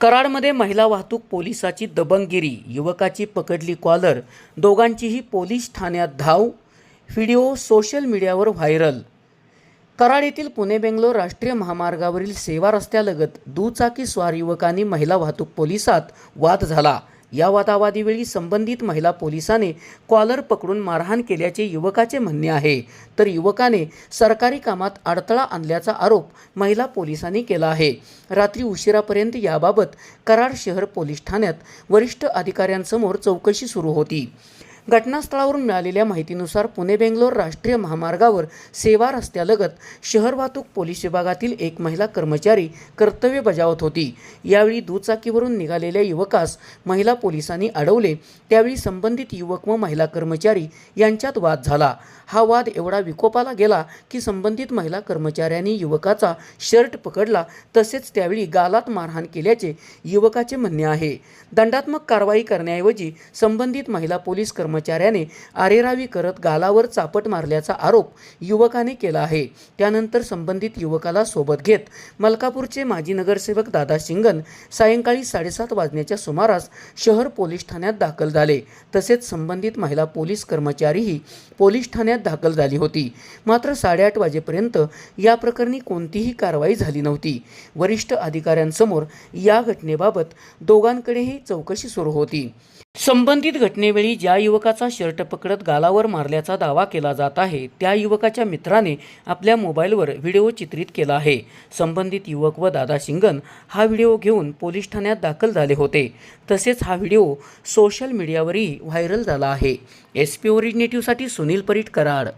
कराडमध्ये महिला वाहतूक पोलिसाची दबंगगिरी युवकाची पकडली कॉलर दोघांचीही पोलीस ठाण्यात धाव व्हिडिओ सोशल मीडियावर व्हायरल. कराड येथील पुणे बेंगलोर राष्ट्रीय महामार्गावरील सेवा रस्त्यालगत दुचाकी स्वार युवकांनी महिला वाहतूक पोलिसात वाद झाला. या वादावादीवेळी संबंधित महिला पोलिसाने कॉलर पकडून मारहाण केल्याचे युवकाचे म्हणणे आहे. तर युवकाने सरकारी कामात अडथळा आणल्याचा आरोप महिला पोलिसांनी केला आहे. रात्री उशिरापर्यंत याबाबत कराड शहर पोलीस ठाण्यात वरिष्ठ अधिकाऱ्यांसमोर चौकशी सुरू होती. घटनास्थळावरून मिळालेल्या माहितीनुसार पुणे बेंगलोर राष्ट्रीय महामार्गावर सेवा रस्त्यालगत शहर वाहतूक पोलीस विभागातील एक महिला कर्मचारी कर्तव्य बजावत होती. यावेळी दुचाकीवरून निघालेल्या युवकास महिला पोलिसांनी अडवले. त्यावेळी संबंधित युवक व महिला कर्मचारी यांच्यात वाद झाला. हा वाद एवढा विकोपाला गेला की संबंधित महिला कर्मचाऱ्यांनी युवकाचा शर्ट पकडला. तसेच त्यावेळी गालात मारहाण केल्याचे युवकाचे म्हणणे आहे. दंडात्मक कारवाई करण्याऐवजी संबंधित महिला पोलीस कर्मचाऱ्याने आरेरावी करत गालावर चापट मारल्याचा आरोप युवकाने केला आहे. त्यानंतर संबंधित युवकाला सोबत घेत मलकापूरचे माजी नगरसेवक दादा शिंगण सायंकाळी साडेसात वाजण्याच्या सुमारास शहर पोलीस ठाण्यात दाखल झाले. तसेच संबंधित महिला पोलीस कर्मचारीही पोलीस ठाण्यात दाखल झाली होती. मात्र साडेआठ वाजेपर्यंत या प्रकरणी कोणतीही कारवाई झाली नव्हती. वरिष्ठ अधिकाऱ्यांसमोर या घटनेबाबत दोघांकडेही चौकशी सुरू होती. संबंधित घटनेवेळी ज्या युवकाचा शर्ट पकडत गालावर मारल्याचा दावा केला जात आहे त्या युवकाच्या मित्राने आपल्या मोबाईलवर व्हिडिओ चित्रित केला आहे. संबंधित युवक व दादा शिंगण हा व्हिडिओ घेऊन पोलीस ठाण्यात दाखल झाले होते. तसेच हा व्हिडिओ सोशल मीडियावरही व्हायरल झाला आहे. एस पी ओरिजिनेटिव्हसाठी सुनील परीट कराड.